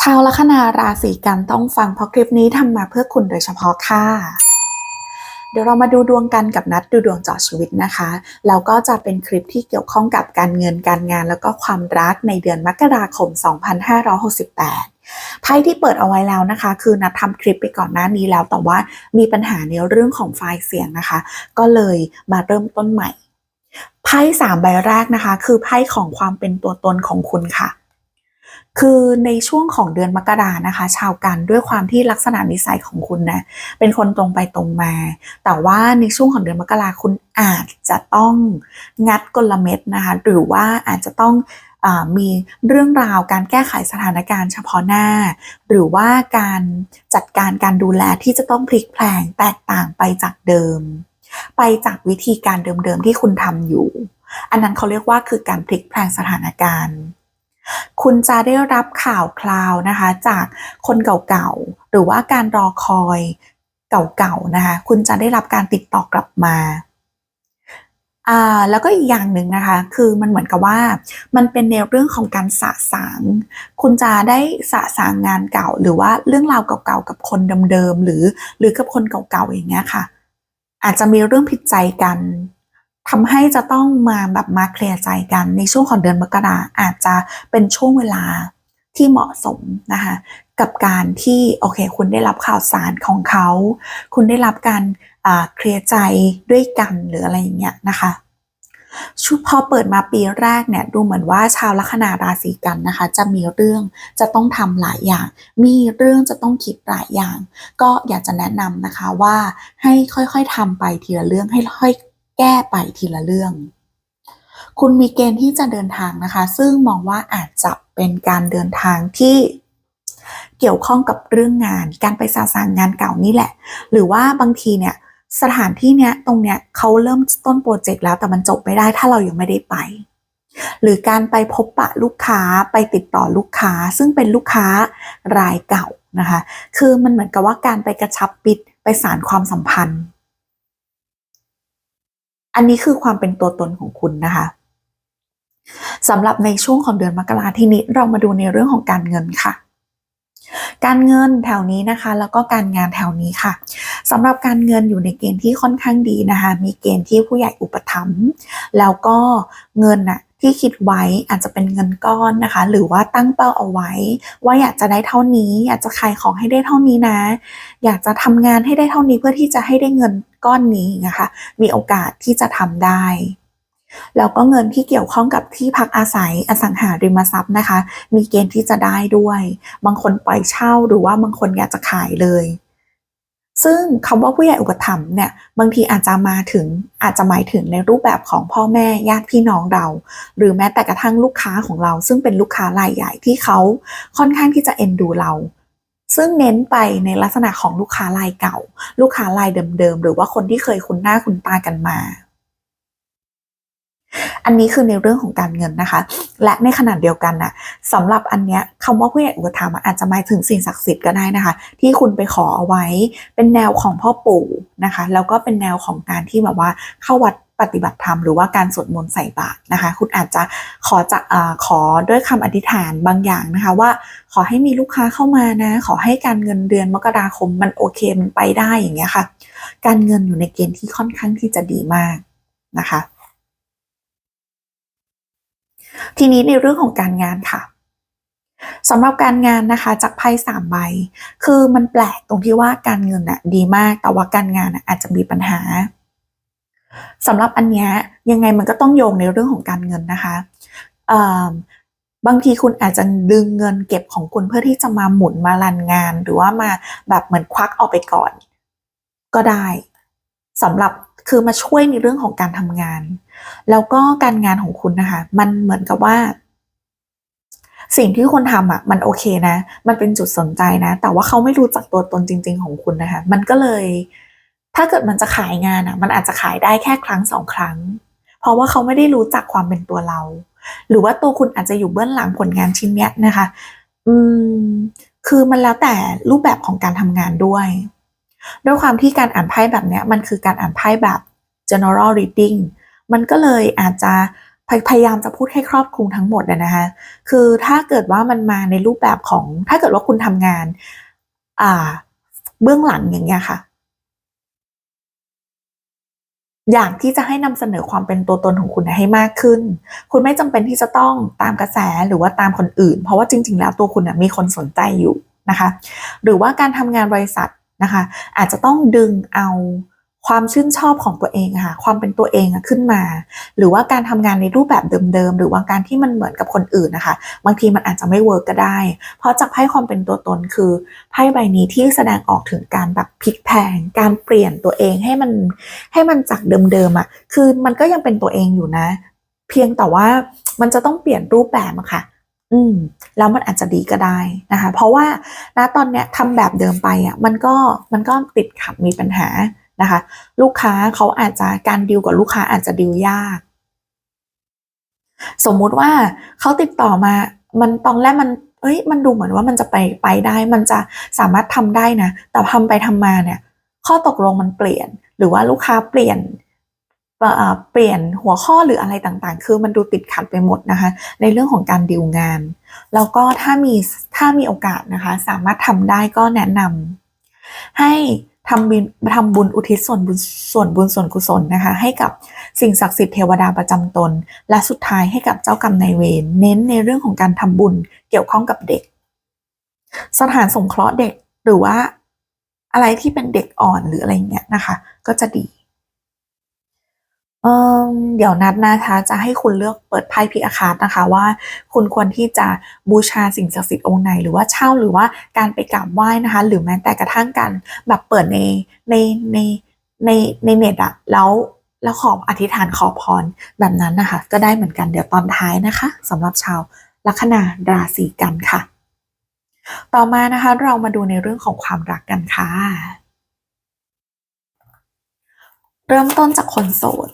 ชาวลัคนาราศีกันต้องฟังเพราะคลิปนี้ทำมาเพื่อคุณโดยเฉพาะค่ะ เดี๋ยวเรามาดูดวงกันกับนัดดูดวงเจาะชีวิตนะคะแล้วก็จะเป็นคลิปที่เกี่ยวข้องกับการเงินการงาน แล้วก็ความรักในเดือนมกราคม 2568ไพ่ที่เปิดเอาไว้แล้วนะคะ คือนัดทำคลิปไปก่อนหน้านี้แล้ว แต่ว่ามีปัญหาในเรื่องของไฟล์เสียงนะคะ ก็เลยมาเริ่มต้นใหม่ไพ่สามใบแรกนะคะ คือไพ่ของความเป็นตัวตนของคุณค่ะ คือในช่วงของเดือนมกรานะคะ ชาวกันด้วยความที่ลักษณะนิสัยของคุณนะเป็นคนตรงไปตรงมา แต่ว่าในช่วงของเดือนมกราคุณอาจจะต้องงัดกลเม็ดนะคะ หรือว่าอาจจะต้องมีเรื่องราวการแก้ไขสถานการณ์เฉพาะหน้า หรือว่าการจัดการการดูแลที่จะต้องพลิกแพลงแตกต่างไปจากเดิม ไปจากวิธีการเดิมๆที่คุณทำอยู่ อันนั้นเขาเรียกว่าคือการพลิกแพลงสถานการณ์ คุณจะได้รับข่าวคราวนะคะ จากคนเก่าๆ หรือว่าการรอคอยเก่าๆนะคะ คุณจะได้รับการติดต่อกลับมาอ่าแล้วก็อีกอย่างหนึ่งนะคะ คือมันเหมือนกับว่ามันเป็นในเรื่องของการสะสาง คุณจะได้สะสางงานเก่า หรือว่าเรื่องราวเก่าๆกับคนเดิมๆหรือ หรือกับคนเก่าๆอย่างเงี้ยค่ะ อาจจะมีเรื่องผิดใจกัน ทำให้จะต้องมาแบบมาเคลียร์ใจกัน ในช่วงของเดือนมกราอาจจะเป็นช่วงเวลาที่เหมาะสมนะคะกับการที่โอเค คุณได้รับข่าวสารของเขา คุณได้รับการเคลียร์ใจด้วยกันหรืออะไรอย่างเงี้ยนะคะชุดพอเปิดมาปีแรกเนี่ยดูเหมือนว่าชาวลัคนาราศีกันนะคะ จะมีเรื่องจะต้องทำหลายอย่าง มีเรื่องจะต้องคิดหลายอย่าง ก็อยากจะแนะนำนะคะว่าให้ค่อยๆทำไปทีละเรื่องให้ค่อย แก้ไปทีละเรื่อง คุณมีเกณฑ์ที่จะเดินทางนะคะ ซึ่งมองว่าอาจจะเป็นการเดินทางที่เกี่ยวข้องกับเรื่องงาน การไปสาสางงานเก่านี่แหละ หรือว่าบางทีเนี่ยสถานที่เนี้ยตรงเนี้ยเขาเริ่มต้นโปรเจกต์แล้วแต่มันจบไม่ได้ถ้าเรายังไม่ได้ไป หรือการไปพบปะลูกค้าไปติดต่อลูกค้า ซึ่งเป็นลูกค้ารายเก่านะคะ คือมันเหมือนกับว่าการไปกระชับปิดไปสารความสัมพันธ์ อันนี้คือความเป็นตัวตนของคุณนะคะสำหรับในช่วงของเดือนมกราทีนี้เรามาดูในเรื่องของการเงินค่ะ การเงินแถวนี้นะคะ แล้วก็การงานแถวนี้ค่ะสำหรับการเงินอยู่ในเกณฑ์ที่ค่อนข้างดีนะคะ มีเกณฑ์ที่ผู้ใหญ่อุปถัมภ์แล้วก็เงินน่ะ ที่คิดไว้อาจจะเป็นเงินก้อนนะคะ หรือว่าตั้งเป้าเอาไว้ ว่าอยากจะได้เท่านี้ อยากจะขายของให้ได้เท่านี้นะ อยากจะทำงานให้ได้เท่านี้เพื่อที่จะให้ได้เงินก้อนนี้นะคะ มีโอกาสที่จะทำได้แล้วก็เงินที่เกี่ยวข้องกับที่พักอาศัยอสังหาริมทรัพย์นะคะ มีเกณฑ์ที่จะได้ด้วย บางคนปล่อยเช่าหรือว่าบางคนอยากจะขายเลย ซึ่งคำว่าผู้ใหญ่อุปถัมภ์เนี่ยบางทีอาจจะมาถึงอาจจะหมายถึงในรูปแบบของพ่อแม่ญาติพี่น้องเรา หรือแม้แต่กระทั่งลูกค้าของเรา ซึ่งเป็นลูกค้ารายใหญ่ที่เขาค่อนข้างที่จะเอ็นดูเรา ซึ่งเน้นไปในลักษณะของลูกค้ารายเก่า ลูกค้ารายเดิมๆหรือว่าคนที่เคยคุ้นหน้าคุ้นตากันมา อันนี้คือในเรื่องของการเงินนะคะ และในขณะเดียวกันนะ่ะสำหรับอันเนี้ยคำว่าผู้ใหญ่อุปถัมภ์อาจจะหมายถึงสิ่งศักดิ์สิทธิ์ก็ได้นะคะ ที่คุณไปขอเอาไว้ เป็นแนวของพ่อปู่นะคะ แล้วก็เป็นแนวของการที่แบบว่าเข้าวัดปฏิบัติธรรมหรือว่าการสวดมนต์ใส่บาตรนะคะ คุณอาจจะขอจะอขอด้วยคำอธิษฐานบางอย่างนะคะ ว่าขอให้มีลูกค้าเข้ามานะ ขอให้การเงินเดือนมกราคมมันโอเคมันไปได้อย่างเงี้ยค่ะ การเงินอยู่ในเกณฑ์ที่ค่อนข้างที่จะดีมากนะคะ ทีนี้ในเรื่องของการงานค่ะสำหรับการงานนะคะจากไพ่สามใบ คือมันแปลกตรงที่ว่าการเงินอะดีมากแต่ว่าการงานน่ะอาจจะมีปัญหาสำหรับอันนี้ยังไงมันก็ต้องโยงในเรื่องของการเงินนะคะบางทีคุณอาจจะดึงเงินเก็บของคุณเพื่อที่จะมาหมุนมารันงาน หรือว่ามาแบบเหมือนควักออกไปก่อน ก็ได้สำหรับคือมาช่วยในเรื่องของการทำงาน แล้วก็การงานของคุณนะคะ มันเหมือนกับว่า สิ่งที่คนทำอะ มันโอเคนะ มันเป็นจุดสนใจนะ แต่ว่าเขาไม่รู้จักตัวตนจริง ๆ ของคุณนะคะ มันก็เลย ถ้าเกิดมันจะขายงานอะ มันอาจจะขายได้แค่ครั้งสองครั้ง เพราะว่าเขาไม่ได้รู้จักความเป็นตัวเรา หรือว่าตัวคุณอาจจะอยู่เบื้องหลังผลงานชิ้นเนี้ยนะคะ อืม คือมันแล้วแต่รูปแบบของการทำงานด้วยด้วยความที่การอ่านไพ่แบบนี้มันคือการอ่านไพ่แบบ general reading มันก็เลยอาจจะพยพยายามจะพูดให้ครอบคลุมทั้งหมดนะคะคือถ้าเกิดว่ามันมาในรูปแบบของ ถ้าเกิดว่าคุณทำงานอ่าเบื้องหลังอย่างเงี้ยค่ะ อยากที่จะให้นำเสนอความเป็นตัวตนของคุณให้มากขึ้น คุณไม่จำเป็นที่จะต้องตามกระแสหรือว่าตามคนอื่น เพราะว่าจริง ๆ แล้วตัวคุณมีคนสนใจอยู่นะคะ หรือว่าการทำงานบริษัทนะคะ อาจจะต้องดึงเอา ความชื่นชอบของตัวเองค่ะความเป็นตัวเองขึ้นมา หรือว่าการทำงานในรูปแบบเดิมๆหรือว่าการที่มันเหมือนกับคนอื่นนะคะ บางทีมันอาจจะไม่เวิร์กก็ได้ เพราะจากไพ่ความเป็นตัวตนคือไพ่ใบนี้ที่แสดงออกถึงการแบบพลิกแพลงการเปลี่ยนตัวเองให้มันให้มันจากเดิมๆอะคือมันก็ยังเป็นตัวเองอยู่นะ เพียงแต่ว่ามันจะต้องเปลี่ยนรูปแบบอะค่ะอืมแล้วมันอาจจะดีก็ได้นะคะ เพราะว่าณตอนเนี้ยทำแบบเดิมไปอะมันก็มันก็ติดขัดมีปัญหา นะคะ ลูกค้าเขาอาจจะการดิวกับลูกค้าอาจจะดิวยาก สมมุติว่าเขาติดต่อมา มันตอนแรกมันเอ้ยมันดูเหมือนว่ามันจะไปไปได้ มันจะสามารถทำได้นะ แต่ทำไปทำมาเนี่ย ข้อตกลงมันเปลี่ยน หรือว่าลูกค้าเปลี่ยนเปลี่ยนหัวข้อหรืออะไรต่างๆ คือมันดูติดขัดไปหมดนะคะ ในเรื่องของการดิวงาน แล้วก็ถ้ามีถ้ามีโอกาสนะคะ สามารถทำได้ก็แนะนำให้ ทำบุญทำบุญอุทิศส่วนบุญส่วนบุญส่วนกุศลนะคะ ให้กับสิ่งศักดิ์สิทธิ์เทวดาประจำตน และสุดท้ายให้กับเจ้ากรรมนายเวรเน้นในเรื่องของการทำบุญเกี่ยวข้องกับเด็ก สถานสงเคราะห์เด็กหรือว่าอะไรที่เป็นเด็กอ่อนหรืออะไรเงี้ยนะคะ ก็จะดี เดี๋ยวนัดนะคะจะให้คุณเลือกเปิดไพ่พิอาคาตนะคะว่าคุณควรที่จะบูชาสิ่งศักดิ์สิทธิ์องค์ไหนหรือว่าเช่าหรือว่าการไปกราบไหว้นะคะ หรือแม้แต่กระทั่งการแบบเปิดในในในในในเน็ตอะแล้วแล้วขออธิษฐานขอพรแบบนั้นนะคะ ก็ได้เหมือนกันเดี๋ยวตอนท้ายนะคะสำหรับชาวลัคนาราศีกันค่ะ ต่อมานะคะเรามาดูในเรื่องของความรักกันค่ะ เริ่มต้นจากคนโสด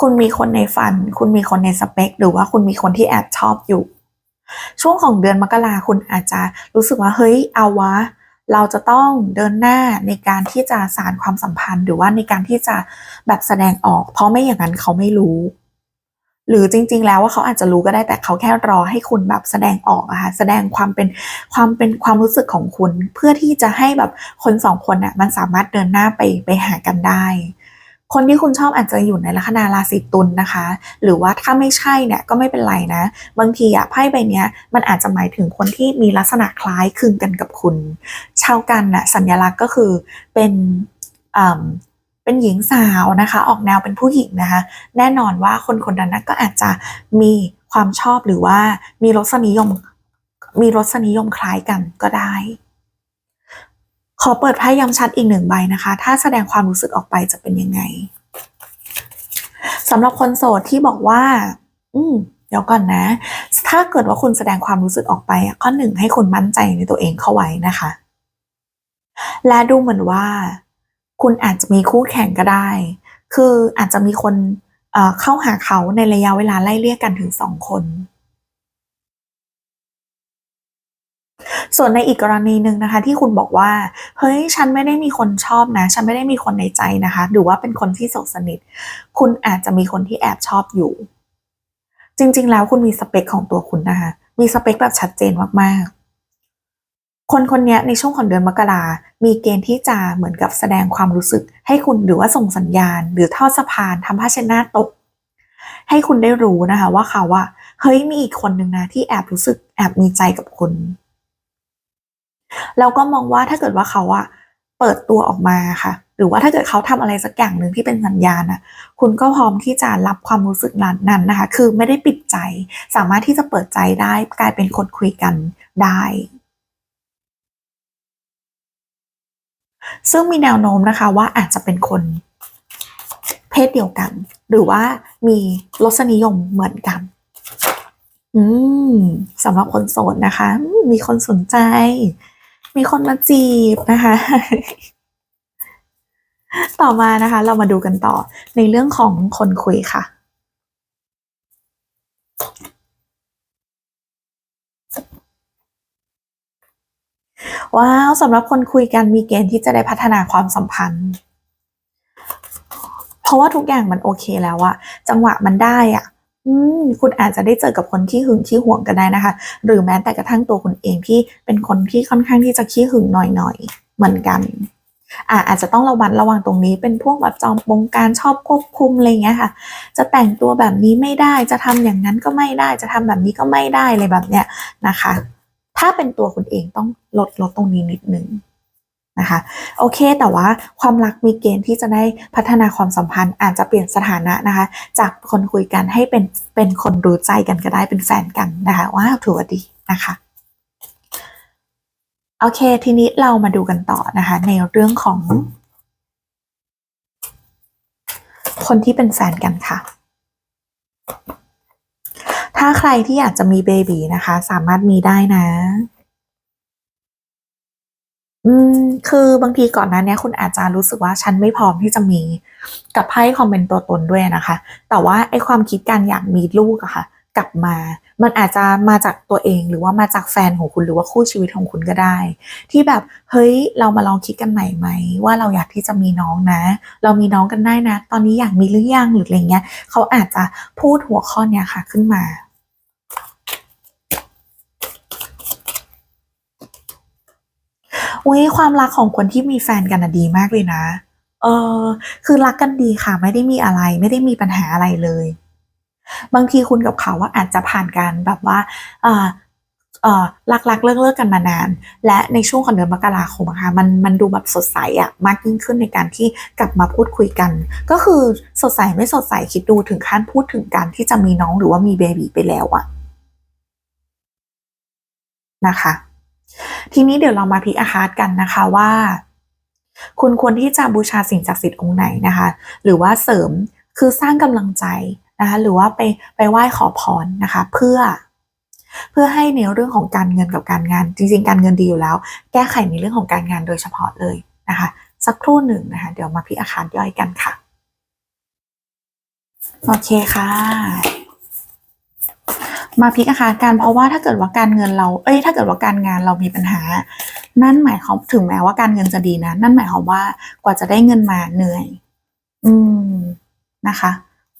คุณมีคนในฝัน คุณมีคนในสเปค หรือว่าคุณมีคนที่แอบชอบอยู่ ช่วงของเดือนมกราคุณอาจจะรู้สึกว่า เฮ้ย เอาวะ เราจะต้องเดินหน้าในการที่จะสารความสัมพันธ์ หรือว่าในการที่จะแบบแสดงออก เพราะไม่อย่างนั้นเขาไม่รู้ หรือจริง ๆ แล้วว่าเขาอาจจะรู้ก็ได้แต่เขาแค่รอให้คุณแบบแสดงออกอะค่ะแสดงความเป็นความเป็นความรู้สึกของคุณ เพื่อที่จะให้แบบคนสองคนอะมันสามารถเดินหน้าไปไปหากันได้คนที่คุณชอบอาจจะอยู่ในลัคนาราศีตุลนนะคะ หรือว่าถ้าไม่ใช่เนี่ยก็ไม่เป็นไรนะ บางทีอะไพ่ใบนี้มันอาจจะหมายถึงคนที่มีลักษณะคล้ายคลึงกันกับคุณ ชาวกันนะสัญลักษณ์ก็คือเป็น เป็นหญิงสาวนะคะ ออกแนวเป็นผู้หญิงนะคะ แน่นอนว่าคนคนนั้นก็อาจจะมีความชอบหรือว่ามีรสนิยม มีรสนิยมคล้ายกันก็ได้ ขอเปิดไพ่ย้ำชัดอีกหนึ่งใบนะคะ ถ้าแสดงความรู้สึกออกไปจะเป็นยังไงสำหรับคนโสดที่บอกว่า อืมเดี๋ยวก่อนนะ ถ้าเกิดว่าคุณแสดงความรู้สึกออกไปข้อหนึ่งให้คุณมั่นใจในตัวเองเข้าไว้นะคะ และดูเหมือนว่า คุณอาจจะมีคู่แข่งก็ได้ คืออาจจะมีคนเข้าหาเขาในระยะเวลาไล่เลี่ยกันถึงสองคน ส่วนในอีกกรณีหนึ่งนะคะ ที่คุณบอกว่า เฮ้ย ฉันไม่ได้มีคนชอบนะ ฉันไม่ได้มีคนในใจนะคะ หรือว่าเป็นคนที่สสนิท คุณอาจจะมีคนที่แอบชอบอยู่ จริง ๆ แล้วคุณมีสเปคของตัวคุณนะคะ มีสเปคแบบชัดเจนมากๆ คนคนนี้ในช่วงของเดือนมกรา มีเกณฑ์ที่จะเหมือนกับแสดงความรู้สึก ให้คุณหรือว่าส่งสัญญาณ หรือทอดสะพานทำผ้าเช็ดหน้าตก ให้คุณได้รู้นะคะว่าเขาว่าเฮ้ยมีอีกคนหนึ่งนะที่แอบรู้สึกแอบมีใจกับคุณแล้วก็มองว่าถ้าเกิดว่าเขาอะเปิดตัวออกมาค่ะ หรือว่าถ้าเกิดเขาทำอะไรสักอย่างหนึ่งที่เป็นสัญญาณอะคุณก็พร้อมที่จะรับความรู้สึกนั้นนะคะ คือไม่ได้ปิดใจ สามารถที่จะเปิดใจได้กลายเป็นคนคุยกันได้ ซึ่งมีแนวโน้มนะคะว่าอาจจะเป็นคนเพศเดียวกัน หรือว่ามีรสนิยมเหมือนกัน อืมสำหรับคนโสดนะคะ มีคนสนใจ มีคนมาจีบนะคะ ต่อมานะคะ เรามาดูกันต่อในเรื่องของคนคุยค่ะ ว้าวสำหรับคนคุยกันมีเกณฑ์ที่จะได้พัฒนาความสัมพันธ์ เพราะว่าทุกอย่างมันโอเคแล้วอะจังหวะมันได้อะอืมคุณอาจจะได้เจอกับคนที่หึงที่ห่วงกันได้นะคะ หรือแม้แต่กระทั่งตัวคุณเองที่เป็นคนที่ค่อนข้างที่จะขี้หึงหน่อยๆเหมือนกันอ่าอาจจะต้องระวังระวังตรงนี้เป็นพวกแบบจอมบงการชอบควบคุมอะไรเงี้ยค่ะ จะแต่งตัวแบบนี้ไม่ได้จะทำอย่างนั้นก็ไม่ได้ จะทำแบบนี้ก็ไม่ได้อะไรแบบเนี้ยนะคะ ถ้าเป็นตัวคุณเองต้องลดลดตรงนี้นิดนึงนะคะโอเคแต่ว่าความรักมีเกณฑ์ที่จะได้พัฒนาความสัมพันธ์ อาจจะเปลี่ยนสถานะนะคะ จากคนคุยกันให้เป็นเป็นคนรู้ใจกันก็ได้เป็นแฟนกันนะคะว้าวถือว่าดีนะคะโอเค ทีนี้เรามาดูกันต่อนะคะ ในเรื่องของ คนที่เป็นแฟนกันค่ะ ถ้าใครที่อยากจะมีเบบีนะคะ สามารถมีได้นะ อืม คือบางทีก่อนหน้าเนี้ยคุณอาจจะรู้สึกว่าฉันไม่พร้อมที่จะมีกับไพ่คอมเมนต์ตัวตนด้วยนะคะ แต่ว่าไอความคิดการอยากมีลูกอะค่ะ กลับมา มันอาจจะมาจากตัวเองหรือว่ามาจากแฟนของคุณหรือว่าคู่ชีวิตของคุณก็ได้ ที่แบบเฮ้ยเรามาลองคิดกันใหม่ไหมว่าเราอยากที่จะมีน้องนะ เรามีน้องกันได้นะ ตอนนี้อยากมีหรือยังหรืออะไรเงี้ยเขาอาจจะพูดหัวข้อเนี้ยค่ะขึ้นมา อุ้ยความรักของคนที่มีแฟนกันนะดีมากเลยนะ เออ คือรักกันดีค่ะ ไม่ได้มีอะไร ไม่ได้มีปัญหาอะไรเลย บางทีคุณกับเขาว่าอาจจะผ่านการแบบว่าเออเออรักรักเลิกเลิกกันมานาน และในช่วงของเดือนมกราคมค่ะมันมันดูแบบสดใสอะมากยิ่งขึ้นในการที่กลับมาพูดคุยกัน ก็คือสดใสไม่สดใสคิดดูถึงขั้นพูดถึงการที่จะมีน้องหรือว่ามีเบบีไปแล้วอะนะคะ ทีนี้เดี๋ยวเรามาพิอาคารกันนะคะว่า คุณควรที่จะบูชาสิ่งศักดิ์สิทธิ์องค์ไหนนะคะ หรือว่าเสริมคือสร้างกำลังใจนะคะหรือว่าไปไปไหว้ขอพรนะคะ เพื่อ เพื่อให้ในเรื่องของการเงินกับการงาน จริง ๆ การเงินดีอยู่แล้ว แก้ไขในเรื่องของการงานโดยเฉพาะเลยนะคะ สักครู่หนึ่งนะคะ เดี๋ยวมาพิอาคารย่อยกันค่ะ โอเคค่ะ มาพิกอาคารกันเพราะว่าถ้าเกิดว่าการเงินเรา เอ้ย ถ้าเกิดว่าการงานเรามีปัญหา นั่นหมายความถึงแม้ว่าการเงินจะดีนะ นั่นหมายความว่ากว่าจะได้เงินมาเหนื่อย อืม นะคะ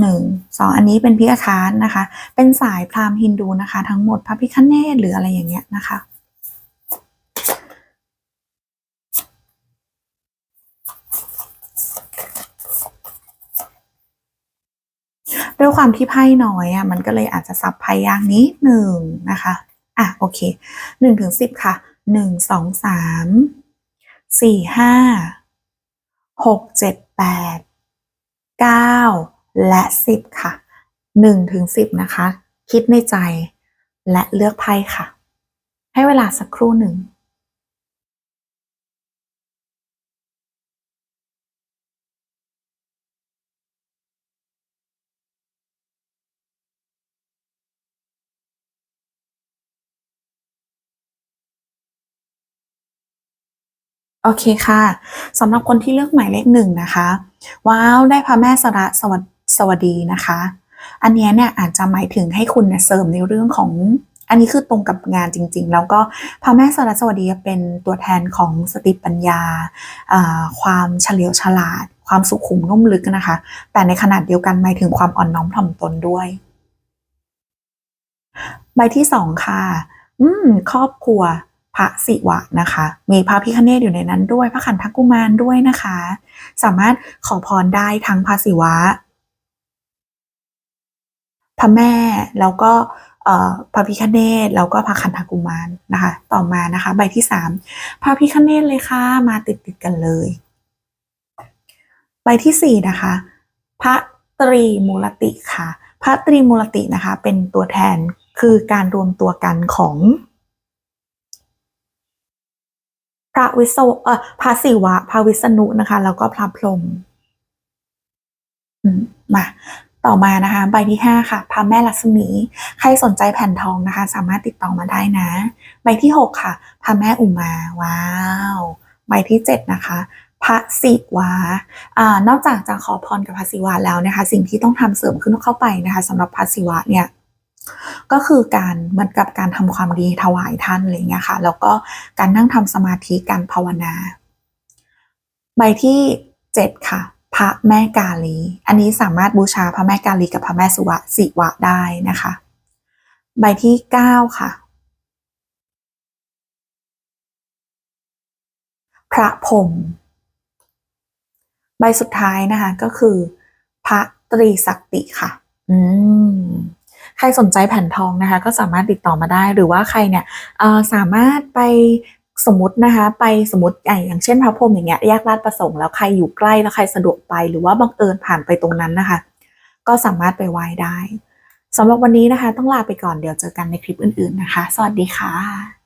หนึ่งสองอันนี้เป็นพิฆาตนะคะ เป็นสายพราหมณ์ฮินดูนะคะ ทั้งหมดพระพิฆเนศหรืออะไรอย่างเงี้ยนะคะ ด้วยความที่ไพ่น้อยอะมันก็เลยอาจจะสับไพ่ยากนิดหนึ่งนะคะอะโอเคหนึ่งถึงสิบค่ะหนึ่งสองสามสี่ห้าหกเจ็ดแปดเก้าและสิบค่ะหนึ่งถึงสิบนะคะ คิดในใจและเลือกไพ่ค่ะ ให้เวลาสักครู่หนึ่ง โอเคค่ะสำหรับคนที่เลือกหมายเลขหนึ่งนะคะ ว้าวได้พระแม่สระสวัสสวัสดีนะคะ อันนี้เนี่ยอาจจะหมายถึงให้คุณเนี่ยเสริมในเรื่องของ อันนี้คือตรงกับงานจริง ๆ แล้วก็พระแม่สระสวัสดีเป็นตัวแทนของสติปัญญาอ่าความเฉลียวฉลาด ความสุขุมนุ่มลึกนะคะ แต่ในขนาดเดียวกันหมายถึงความอ่อนน้อมถ่อมตนด้วย ใบที่สองค่ะ อืม ครอบครัว พระศิวะนะคะ มีพระพิคเนตอยู่ในนั้นด้วย พระขันธกุมารด้วยนะคะ สามารถขอพรได้ทั้งพระศิวะ พระแม่แล้วก็พระพิคเนตแล้วก็พระขันธกุมารนะคะ ต่อมานะคะใบที่สามพระพิคเนตเลยค่ะมาติดติดกันเลย ใบที่สี่นะคะ พระตรีมูลติค่ะ พระตรีมูลตินะคะ เป็นตัวแทนคือการรวมตัวกันของ พระวิศวเอ่อพระศิวะ พระวิษณุนะคะ แล้วก็พระพรหมอืมมาต่อมานะคะ ใบที่ห้าค่ะพระแม่ลักษมี ใครสนใจแผ่นทองนะคะ สามารถติดต่อมาได้นะ ใบที่หกค่ะพระแม่อุมา ว้าว ใบที่เจ็ดนะคะพระศิวะอ่านอกจากจะขอพรกับพระศิวะแล้วนะคะ สิ่งที่ต้องทำเสริมขึ้นเข้าไปนะคะสำหรับพระศิวะเนี่ย ก็คือการเหมือนกับการทำความดีถวายท่านอะไรเงี้ยค่ะ แล้วก็การนั่งทำสมาธิการภาวนา ใบที่เจ็ดค่ะ พระแม่กาลี อันนี้สามารถบูชาพระแม่กาลีกับพระแม่สุวะสิวะได้นะคะ ใบที่เก้าค่ะ พระพรมใบสุดท้ายนะคะก็คือ พระตรีศักติค่ะ อืม ใครสนใจแผ่นทองนะคะ ก็สามารถติดต่อมาได้ หรือว่าใครเนี่ยสามารถไปสมมตินะคะ ไปสมมติอย่างเช่นพระพรหมอย่างเงี้ยแยกลาดประสงค์แล้วใครอยู่ใกล้แล้วใครสะดวกไป หรือว่าบังเอิญผ่านไปตรงนั้นนะคะ ก็สามารถไปไหว้ได้สำหรับวันนี้นะคะ ต้องลาไปก่อนเดี๋ยวเจอกันในคลิปอื่น ๆนะคะ สวัสดีค่ะ